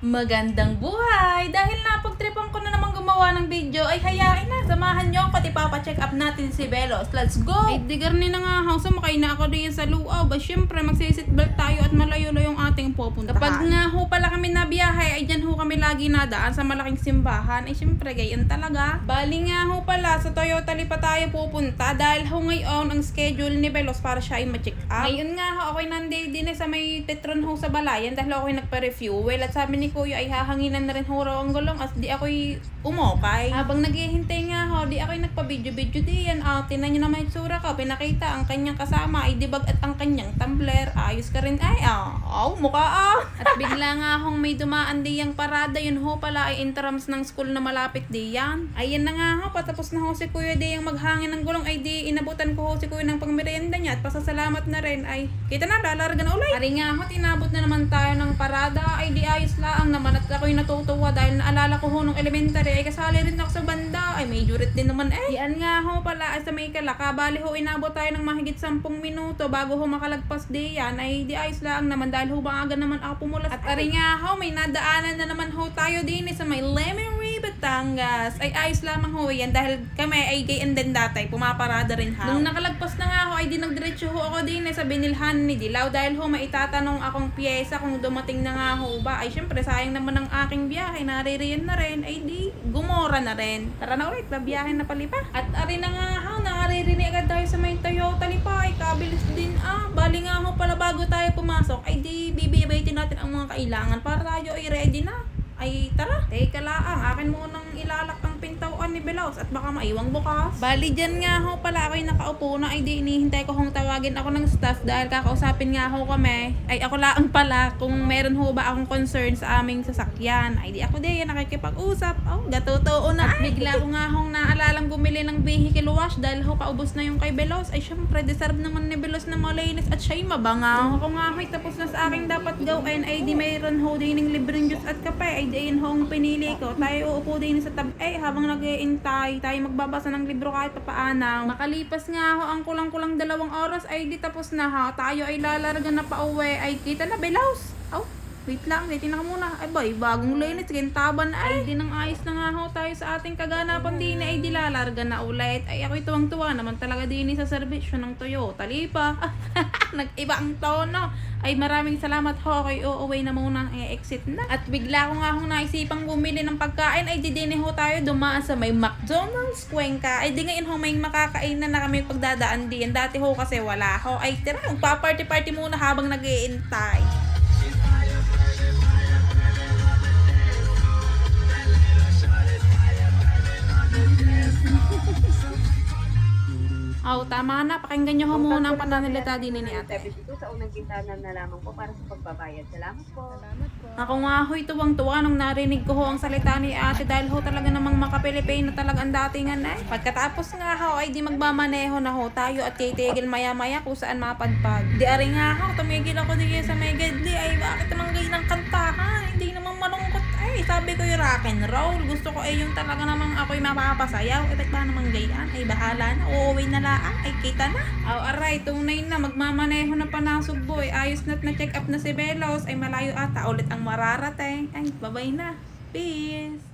Magandang buhay! Dahil napagtripan ko na naman gumawa ng video, ay hayain na. Samahan nyo ako at ipapacheck up natin si Velos. Let's go! Ay, digar ni na nga ako. Sumakay na ako diyan sa luaw. Ba, syempre, magsisitbelt tayo at malayo-layo yung ating pupuntahan. Kapag nga ho pala kami nabiyahe, ay dyan ho kami lagi nadaan sa malaking simbahan. Ay, syempre, gayon talaga. Bali nga ho pala, sa Toyota Lipa tayo pupunta dahil ho ngayon ang schedule ni Velos para siya ay ma-check up. Ngayon nga ho, ako'y nanday din eh sa may Petron ho sa Balayan dahil ako'y nagpa-refuel at sabi ni Kuya ay hahanginan na rin raw ang gulong at di ako'y umokay. Habang naghihintay nga ho, di ako'y nagpa-video-video diyan. Ah, tinan niyo naman yung tsura ko. Pinakita ang kanyang kasama ay dibag at ang kanyang tumbler. Ayos ka rin ay ah. Oh, mukha ah. At bigla nga hong may dumaan diyang parada. Yun ho pala ay intrams ng school na malapit diyan. Ayan na nga ho, patapos na ho si Kuya diyang maghangin ng gulong ay di inabutan ko ho si Kuya ng pangmerienda niya at pasasalamat na rin ay kita na, lalarga na ulit. Ari nga ho, tinabot na naman tayo ng parada ay di ayos laang naman at ako'y natutuwa dahil naalala ko ho nung elementary ay kasali rin ako sa banda ay may jurit din naman eh. Yan nga ho pala ay sa may kalaka bali ho inabot tayo ng mahigit 10 minuto bago ho makalagpas di yan ay di ayos laang naman dahil ho maaga naman ako pumulas. At ari nga ho may nadaanan na naman ho tayo din eh, sa may Lemery, Batangas. Ay ayos lamang ho yan dahil kami ay gay and then datay pumaparada rin ha. Nung nakalagpas na nga ho ay di nagdiretso ho ako din eh, sa binilhan ni Dilaw dahil ho maitatanong akong pyesa kung dumating na nga ho ba. Ay syempre sayang naman ang aking biyahe naririyan na rin ay di gumora na rin. Tara na ulit, babiyahe na palipa. At ari na nga ho, naririnig agad tayo sa may Toyota lipa. Ay kabilis din ah. Bali nga ho pala bago tayo pumasok ay di bibibitin natin ang mga kailangan para tayo ay ready na. Ay, tara. Teka laang, akin munang ilalak ang pintawan ni Belaus at baka maiwang bukas. Bali, dyan nga ho pala ako'y nakaupo na. Ay, di inihintay ko hong tawagin ako ng staff dahil kakausapin nga ho kami. Ay, ako lang pala kung meron ho ba akong concern sa aming sasakyan. Ay, di ako di nakikipag-usap. Oh, gatotoo na. At bigla ko nga hong naalalang bumili ng vehicle wash dahil ho paubos na yung kay Belos. Ay, syempre, deserve naman ni Belos na malinis at siya'y mabangaw. Ako nga ho'y tapos na sa aking dapat gawin. Ay, di mayroon ho din ng libreng juice at kape. Ay, di yun ho ang pinili ko. Tayo uupo din sa tab... Ay, habang nag-iintay, tayo magbabasa ng libro kahit papaanaw. Makalipas nga ho ang kulang-kulang dalawang oras. Ay, di tapos na ha. Tayo ay lalarga na pa uwi. Ay, kita na, Belos. Oh, Wait lang, titignan ko muna. Ay boy, bagong linis, gintaban ay. Ay, di nang ayos na nga ho tayo sa ating kaganapan din ay di lalarga na ulit. Ay, ako'y tuwang-tuwa naman talaga din sa serbisyo ng Toyota Lipa. Nag-iba ang tono. Ay, maraming salamat ho. Ako'y uuwi na muna. Ay, exit na. At bigla ko nga hong naisipang bumili ng pagkain. Ay, di din ho tayo dumaan sa may McDonald's Cuenca. Ay, di ngayon ho may makakain na na kami pagdadaan din. Dati ho kasi wala ho. Ay, tira, magpa-party-party muna habang nag-iintay. Oh, tama na. Pakinggan nyo ho muna ang pananalita din ni ate. Service ito sa unang bintana na lamang po para sa pagbabayad. Salamat po. Salamat po. Ako nga ho'y tuwang-tuwa nung narinig ko ho ang salita ni ate dahil ho talaga namang makapilipino talaga ang datingan eh. Pagkatapos nga ho ay di magmamaneho na ho tayo at titigil maya-maya kung saan mapadpad. Di ari nga ho, tumigil ako di sa may gedli ay bakit naman gay ng kantahan? Sabi ko yung rock and roll. Gusto ko ay yung talaga namang ako'y mapapasayaw. Eh, ba't ba namang gayan? Ay, bahala na. Uuwi na laang. Ay, kita na. Oh, aray, tunay na. Magmamaneho na pa ng boy. Ayos na't na-check up na si Belos. Ay, malayo ata. Ulit ang mararating. Ay, babay na. Peace.